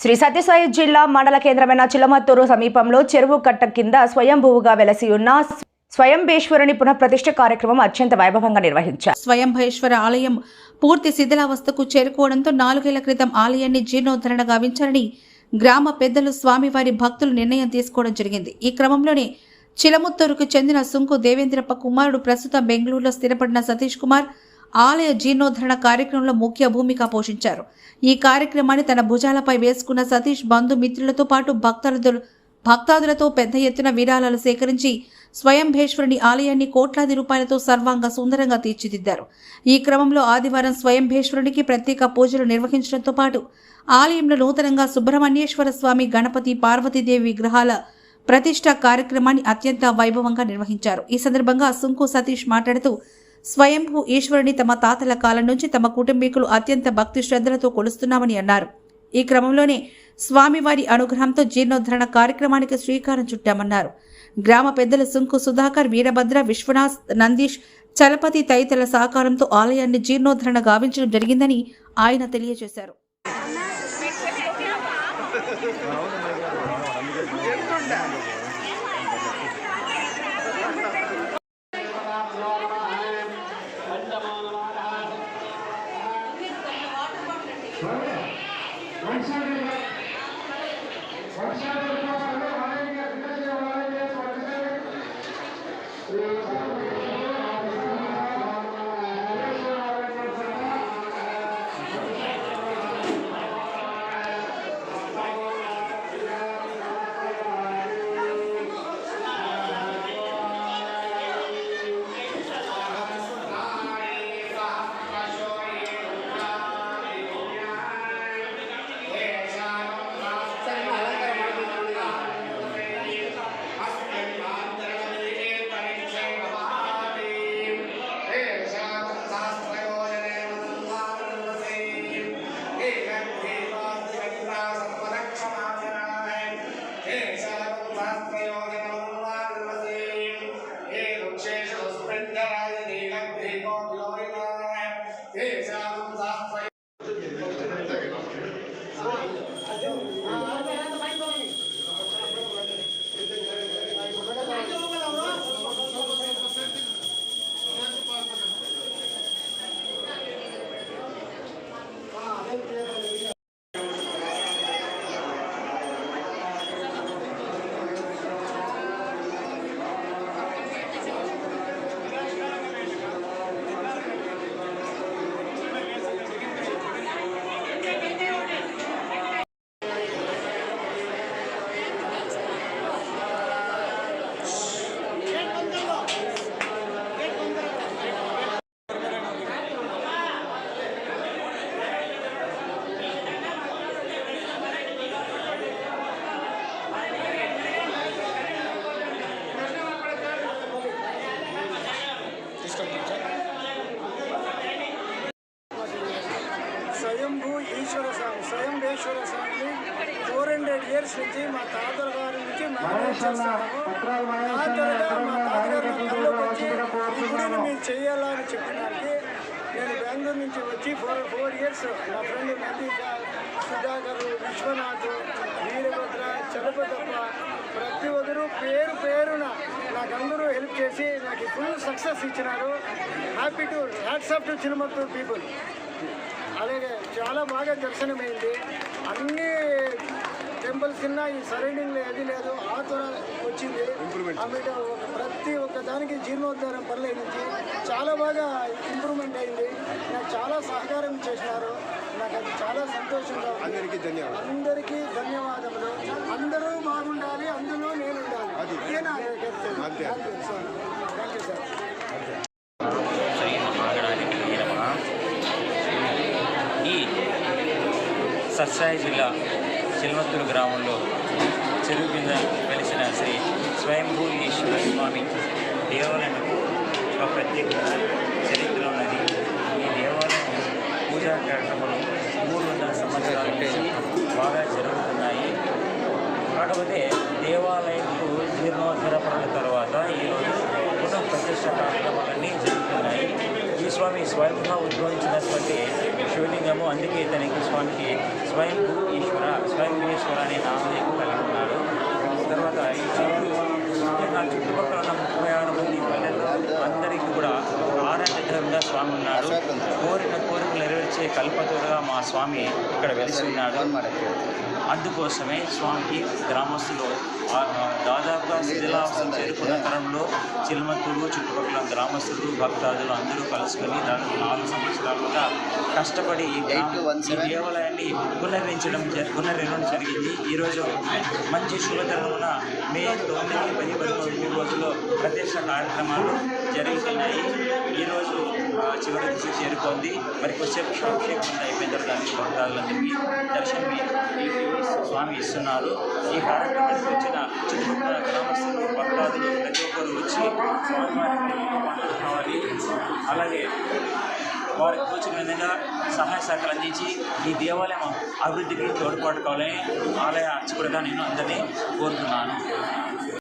శ్రీ సత్యసాయి జిల్లా మండల కేంద్రమైన చిలమత్తూరు సమీపంలో చెరువు కట్ట కింద స్వయంభూవుగా వెలసి ఉన్న స్వయంభేశ్వరుని పునఃప్రతిష్ఠ కార్యక్రమం అత్యంత వైభవంగా నిర్వహించారు. స్వయంభేశ్వర ఆలయం పూర్తి శిథిలావస్థకు చేరుకోవడంతో నాలుగేళ్ళ క్రితం ఆలయాన్ని జీర్ణోద్ధరణ గావించాలని గ్రామ పెద్దలు స్వామివారి భక్తులు నిర్ణయం తీసుకోవడం జరిగింది. ఈ క్రమంలోనే చిలముత్తూరుకు చెందిన సుంకు దేవేంద్రప్ప కుమారుడు ప్రస్తుతం బెంగళూరులో స్థిరపడిన సతీష్ కుమార్ ఆలయ జీర్ణోద్ధరణ కార్యక్రమంలో ముఖ్య భూమిక పోషించారు. ఈ కార్యక్రమాన్ని తన భుజాలపై వేసుకున్న సతీష్ బంధుమిత్రులతో పాటు భక్తాదులు భక్తాదులతో పెద్ద ఎత్తున విరాళాలు సేకరించి స్వయంభేశ్వరుని ఆలయాన్ని కోట్లాది రూపాయలతో సర్వాంగ సుందరంగా తీర్చిదిద్దారు. ఈ క్రమంలో ఆదివారం స్వయంభేశ్వరునికి ప్రత్యేక పూజలు నిర్వహించడంతో పాటు ఆలయంలో నూతనంగా సుబ్రహ్మణ్యేశ్వర స్వామి గణపతి పార్వతీదేవి విగ్రహాల ప్రతిష్ట కార్యక్రమాన్ని అత్యంత వైభవంగా నిర్వహించారు. ఈ సందర్భంగా సుంకు సతీష్ మాట్లాడుతూ స్వయంభూ ఈశ్వరుని తమ తాతల కాలం నుంచి తమ కుటుంబీకులు అత్యంత భక్తి శ్రద్ధలతో కొలుస్తున్నామని అన్నారు. ఈ క్రమంలోనే స్వామివారి అనుగ్రహంతో జీర్ణోద్ధరణ కార్యక్రమానికి శ్రీకారం చుట్టామన్నారు. గ్రామ పెద్దల సుంకు సుధాకర్ వీరభద్ర విశ్వనాథ్ నందీష్ చలపతి తదితరుల సహకారంతో ఆలయాన్ని జీర్ణోద్ధరణ గావించడం జరిగిందని ఆయన తెలియజేశారు. స్వయంభూ ఇయర్స్ నుంచి మా తాతల గారి నుంచి మేనేజ్ చేస్తున్నాము తాతలుగా మా తాతగారు నా కళ్ళకు వచ్చి ఈ గుడిని మీరు చేయాలని చెప్పడానికి నేను బెంగళూరు నుంచి వచ్చి ఫోర్ ఫోర్ ఇయర్స్ నా ఫ్రెండ్ నది సుధాకర్ విశ్వనాథ్ వీరభద్ర చలపతప్ప ప్రతి ఒక్కరు పేరు పేరున నాకు అందరూ హెల్ప్ చేసి నాకు ఫుల్ సక్సెస్ ఇచ్చినారు. Happy to hats to Chilamathur people. అలాగే చాలా బాగా దర్శనమైంది. అన్ని టెంపుల్స్ కింద ఈ సరౌండింగ్లో ఏది లేదు ఆ త్వర వచ్చింది. ఆమె ఒక ప్రతి ఒక్క దానికి జీర్ణోద్ధారం పర్లే నుంచి చాలా బాగా ఇంప్రూవ్మెంట్ అయింది. నాకు చాలా సహకారం చేసినారు. నాకు అది చాలా సంతోషంగా ఉంది. అందరికీ ధన్యవాదాలు. అందరికీ ధన్యవాదములు. అందరూ బాగుండాలి అందులో నేను ఉండాలి అది. నా. Thank you sir. Thank you sir Satsai జిల్లా చిల్మత్తూరు గ్రామంలో చెరువు కింద వెలిసిన శ్రీ స్వయంభూ ఈశ్వర స్వామి దేవాలయంకు ఒక ప్రత్యేకమైన చరిత్ర ఉన్నది. ఈ దేవాలయం పూజా కార్యక్రమాలు మూడు వందల సంవత్సరాల నుంచి బాగా జరుగుతున్నాయి. కాకపోతే దేవాలయంకు జీర్ణోద్ధరపడిన తర్వాత ఈరోజు పునః ప్రతిష్ట కార్యక్రమాలన్నీ జరుగుతున్నాయి. స్వామి స్వయంగా ఉద్భవించినటువంటి శివలింగము. అందుకే ఇతనికి స్వామికి స్వయం ఈశ్వర స్వయంభూశ్వర అనే నామం కలిగి ఉన్నాడు. తర్వాత ఈ చెట్టు ముఖ్యంగా చుట్టుపక్కల ఉన్న ముప్పై ఆరు మంది పల్లెల్లో అందరికీ కూడా ఆరాధ్యంగా స్వామి ఉన్నాడు. కోరిన కోరికలు నెరవేర్చే కల్పతుడుగా మా స్వామి ఇక్కడ వెలిసి ఉన్నాడు. అందుకోసమే స్వామికి గ్రామస్తులు దాదాపుగా శిథిలావస్థ చేరుకున్న తరంలో చిల్మత్తూరు చుట్టుపక్కల గ్రామస్తులు భక్తాదులు అందరూ కలుసుకొని దాదాపు నాలుగు సంవత్సరాలుగా కష్టపడి ఈ దేవాలయాన్ని పునర్నించడం జ- పునర్నిర్మాణం జరిగింది. ఈరోజు మంచి శుభతరుణమున మే తొమ్మిది పది పదకొండు రోజుల్లో ప్రత్యక్ష కార్యక్రమాలు జరుగుతున్నాయి ఈరోజు చివరి దిశ చేరుకుంది. మరి కొద్దిసేపు అభిషేకం అయిపోయిన తర్వాత భక్తాదులందరికీ దర్శనం స్వామి ఇస్తున్నారు. ఈ కార్యక్రమానికి వచ్చిన చుట్టుపక్కల గ్రామస్తులు భక్తాదులు ప్రతి ఒక్కరు వచ్చి స్వామివారికి కావాలి అలాగే వారికి తోచిన విధంగా సహాయ సహకారం అందించి ఈ దేవాలయం అభివృద్ధికి తోడ్పాటు కావాలని ఆలయ అర్చకుడిగా నేను అందరినీ కోరుతున్నాను.